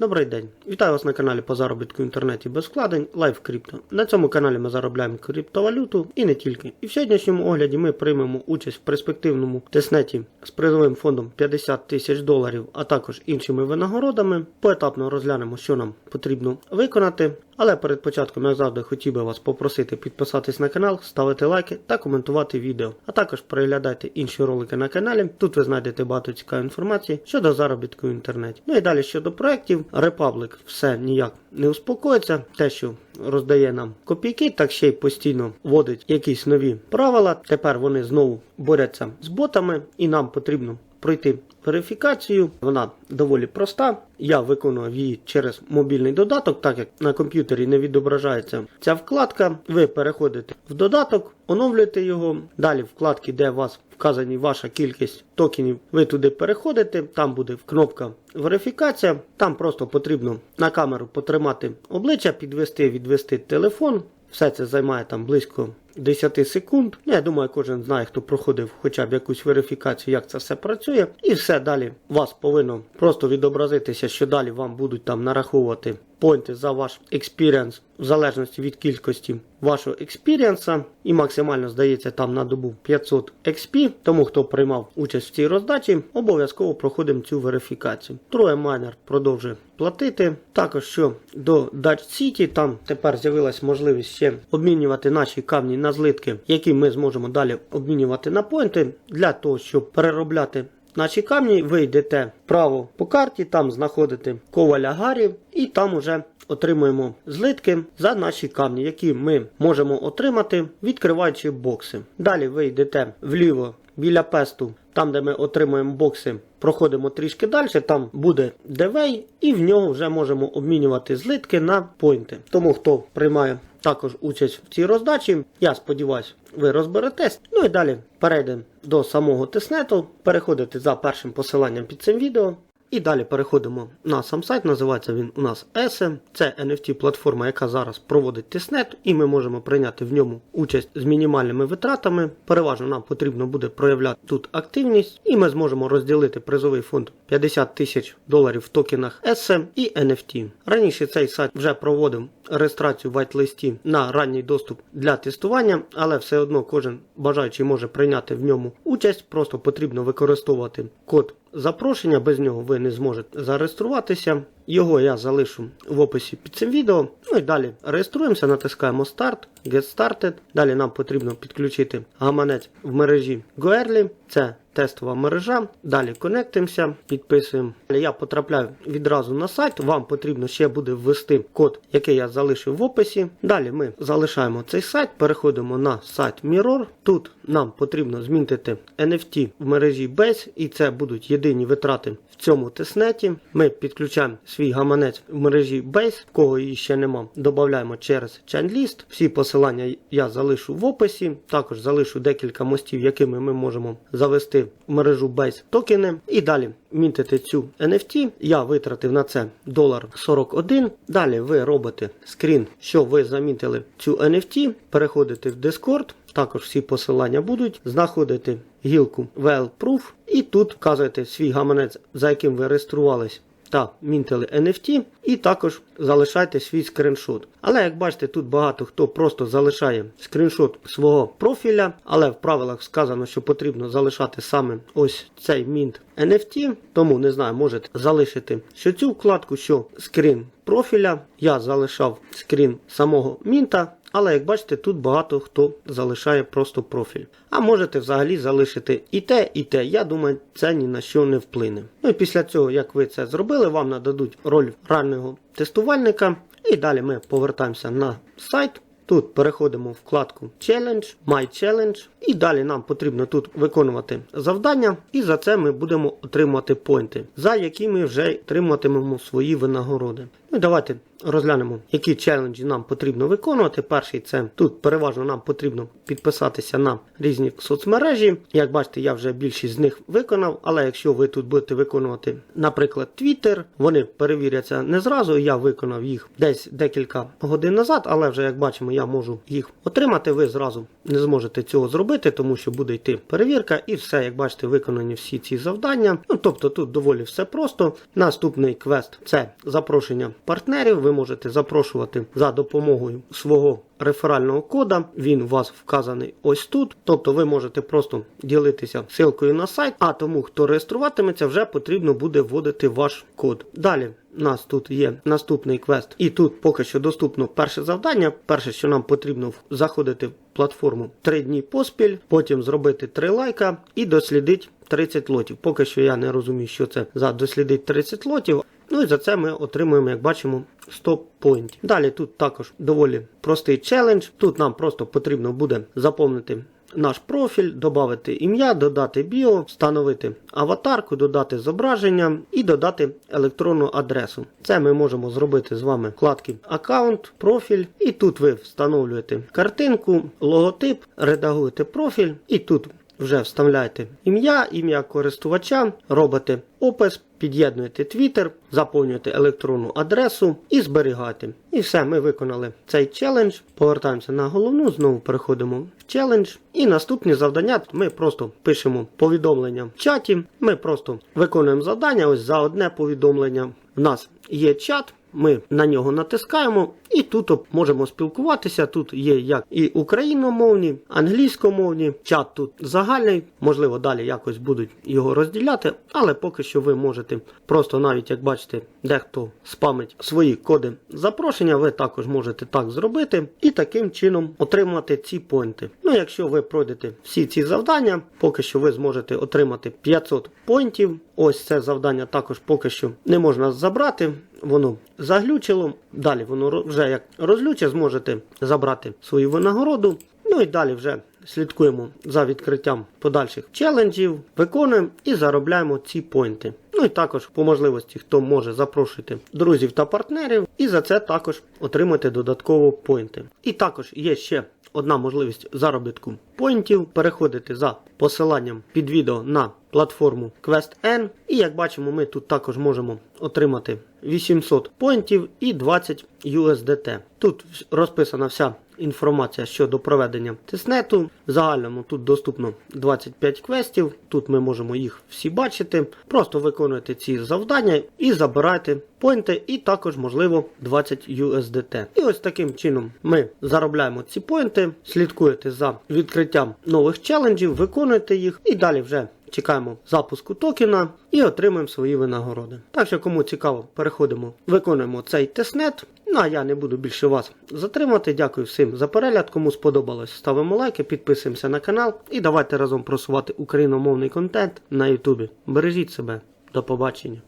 Добрий день! Вітаю вас на каналі по заробітку в інтернеті без вкладень Live Crypto. На цьому каналі ми заробляємо криптовалюту і не тільки. І в сьогоднішньому огляді ми приймемо участь в перспективному тестнеті з призовим фондом 50 тисяч доларів, а також іншими винагородами. Поетапно розглянемо, що нам потрібно виконати. Але перед початком, як завжди, хотів би вас попросити підписатись на канал, ставити лайки та коментувати відео. А також переглядайте інші ролики на каналі. Тут ви знайдете багато цікавої інформації щодо заробітку в інтернеті. Ну і далі щодо проєктів, Republic все ніяк не успокоїться. Те, що роздає нам копійки, так ще й постійно вводить якісь нові правила. Тепер вони знову борються з ботами, і нам потрібно пройти верифікацію. Вона доволі проста. Я виконував її через мобільний додаток, так як на комп'ютері не відображається ця вкладка. Ви переходите в додаток, оновлюєте його. Далі вкладки, де у вас вказані ваша кількість токенів, ви туди переходите. Там буде кнопка верифікація. Там просто потрібно на камеру потримати обличчя, підвести, відвести телефон. Все це займає там близько 10 секунд. Ну, я думаю, кожен знає, хто проходив хоча б якусь верифікацію, як це все працює. І все далі вас повинно просто відобразитися, що далі вам будуть там нараховувати поінти за ваш експіріенс в залежності від кількості вашого експіріенса. І максимально здається там на добу 500 XP. Тому хто приймав участь в цій роздачі, обов'язково проходимо цю верифікацію. Троє майнер продовжує платити. Також що до Dutch City, там тепер з'явилась можливість ще обмінювати наші камні на злитки, які ми зможемо далі обмінювати на поінти для того, щоб переробляти. Наші камні ви йдете вправо по карті, там знаходите коваля Гарі, і там уже отримуємо злитки за наші камні, які ми можемо отримати, відкриваючи бокси. Далі ви йдете вліво біля песту, там де ми отримуємо бокси. Проходимо трішки далі, там буде девей, і в нього вже можемо обмінювати злитки на поінти. Тому хто приймає також участь в цій роздачі, я сподіваюся, ви розберетесь. Ну і далі перейдемо до самого тестнету, переходите за першим посиланням під цим відео. І далі переходимо на сам сайт, називається він у нас ESE. Це NFT-платформа, яка зараз проводить тестнет, і ми можемо прийняти в ньому участь з мінімальними витратами. Переважно нам потрібно буде проявляти тут активність, і ми зможемо розділити призовий фонд 50 тисяч доларів в токенах ESE і NFT. Раніше цей сайт вже проводив реєстрацію в вайт-листі на ранній доступ для тестування, але все одно кожен бажаючий може прийняти в ньому участь. Просто потрібно використовувати код запрошення, без нього ви не зможете зареєструватися. Його я залишу в описі під цим відео. Ну і далі реєструємося, натискаємо Start, Get Started. Далі нам потрібно підключити гаманець в мережі Goerli. Це тестова мережа. Далі конектимося, підписуємо. Я потрапляю відразу на сайт. Вам потрібно ще буде ввести код, який я залишив в описі. Далі ми залишаємо цей сайт, переходимо на сайт Mirror. Тут нам потрібно змінити NFT в мережі Base, і це будуть єдині витрати цьому тестнеті. Ми підключаємо свій гаманець в мережі Base, кого її ще нема. Додаємо через ChainList. Всі посилання я залишу в описі. Також залишу декілька мостів, якими ми можемо завести в мережу Base токени. І далі мінтити цю NFT. Я витратив на це долар 41. Далі ви робите скрін, що ви замітили цю NFT, переходите в Discord. Також всі посилання будуть. Знаходите гілку VL Proof і тут вказуєте свій гаманець, за яким ви реєструвались та мінтили NFT, і також залишайте свій скріншот. Але як бачите, тут багато хто просто залишає скріншот свого профіля, але в правилах сказано, що потрібно залишати саме ось цей мінт NFT, тому не знаю, можете залишити що цю вкладку, що скрін профіля. Я залишав скрін самого мінта. Але як бачите, тут багато хто залишає просто профіль. А можете взагалі залишити і те, і те. Я думаю, це ні на що не вплине. Ну і після цього, як ви це зробили, вам нададуть роль раннього тестувальника. І далі ми повертаємося на сайт. Тут переходимо в вкладку Challenge, My Challenge, і далі нам потрібно тут виконувати завдання, і за це ми будемо отримувати поінти, за які ми вже отримуватимемо свої винагороди. Ну давайте розглянемо, які челенджі нам потрібно виконувати. Перший це тут переважно нам потрібно підписатися на різні соцмережі. Як бачите, я вже більшість з них виконав, але якщо ви тут будете виконувати, наприклад, Twitter, вони перевіряться не зразу. Я виконав їх десь декілька годин назад, але вже як бачимо, я можу їх отримати. Ви зразу не зможете цього зробити, тому що буде йти перевірка, і все, як бачите, виконані всі ці завдання. Ну тобто тут доволі все просто. Наступний квест це запрошення партнерів. Ви можете запрошувати за допомогою свого реферального кода. Він у вас вказаний ось тут. Тобто ви можете просто ділитися ссылкою на сайт, а тому, хто реєструватиметься, вже потрібно буде вводити ваш код. Далі. У нас тут є наступний квест, і тут поки що доступно перше завдання. Перше, що нам потрібно заходити в платформу 3 дні поспіль, потім зробити 3 лайка і дослідить 30 лотів. Поки що я не розумію, що це за дослідить 30 лотів. Ну і за це ми отримуємо, як бачимо, 100 поінтів. Далі тут також доволі простий челендж. Тут нам просто потрібно буде заповнити наш профіль, додати ім'я, додати біо, встановити аватарку, додати зображення і додати електронну адресу. Це ми можемо зробити з вами вкладки аккаунт, профіль, і тут ви встановлюєте картинку, логотип, редагуєте профіль, і тут вже вставляєте ім'я, ім'я користувача, робите опис, під'єднуєте Twitter, заповнюєте електронну адресу і зберігаєте. І все, ми виконали цей челендж. Повертаємося на головну, знову переходимо в челендж. І наступні завдання ми просто пишемо повідомлення в чаті. Ми просто виконуємо завдання. Ось за одне повідомлення. В нас є чат. Ми на нього натискаємо і тут можемо спілкуватися. Тут є як і україномовні, англійськомовні, чат тут загальний. Можливо, далі якось будуть його розділяти, але поки що ви можете просто навіть як бачите, дехто спамить свої коди запрошення, ви також можете так зробити і таким чином отримати ці поінти. Ну, якщо ви пройдете всі ці завдання, поки що ви зможете отримати 500 поінтів. Ось це завдання також поки що не можна забрати. Воно заглючило. Далі воно вже як розлюче, зможете забрати свою винагороду. Ну і далі вже слідкуємо за відкриттям подальших челенджів, виконуємо і заробляємо ці поінти. Ну і також по можливості, хто може запрошувати друзів та партнерів, і за це також отримати додатково поінти. І також є ще одна можливість заробітку поінтів. Переходити за посиланням під відео на платформу QuestN. І як бачимо, ми тут також можемо отримати 800 поінтів і 20 USDT. Тут розписана вся інформація щодо проведення тиснету. В загальному тут доступно 25 квестів. Тут ми можемо їх всі бачити. Просто виконуєте ці завдання і забирайте поінти, і також можливо 20 USDT. І ось таким чином ми заробляємо ці поінти, слідкуєте за відкриттям нових челенджів, виконуєте їх і далі вже. Чекаємо запуску токена і отримуємо свої винагороди. Так що, кому цікаво, переходимо, виконуємо цей тестнет. Ну а я не буду більше вас затримати. Дякую всім за перегляд. Кому сподобалось, ставимо лайки, підписуємося на канал і давайте разом просувати україномовний контент на Ютубі. Бережіть себе, до побачення.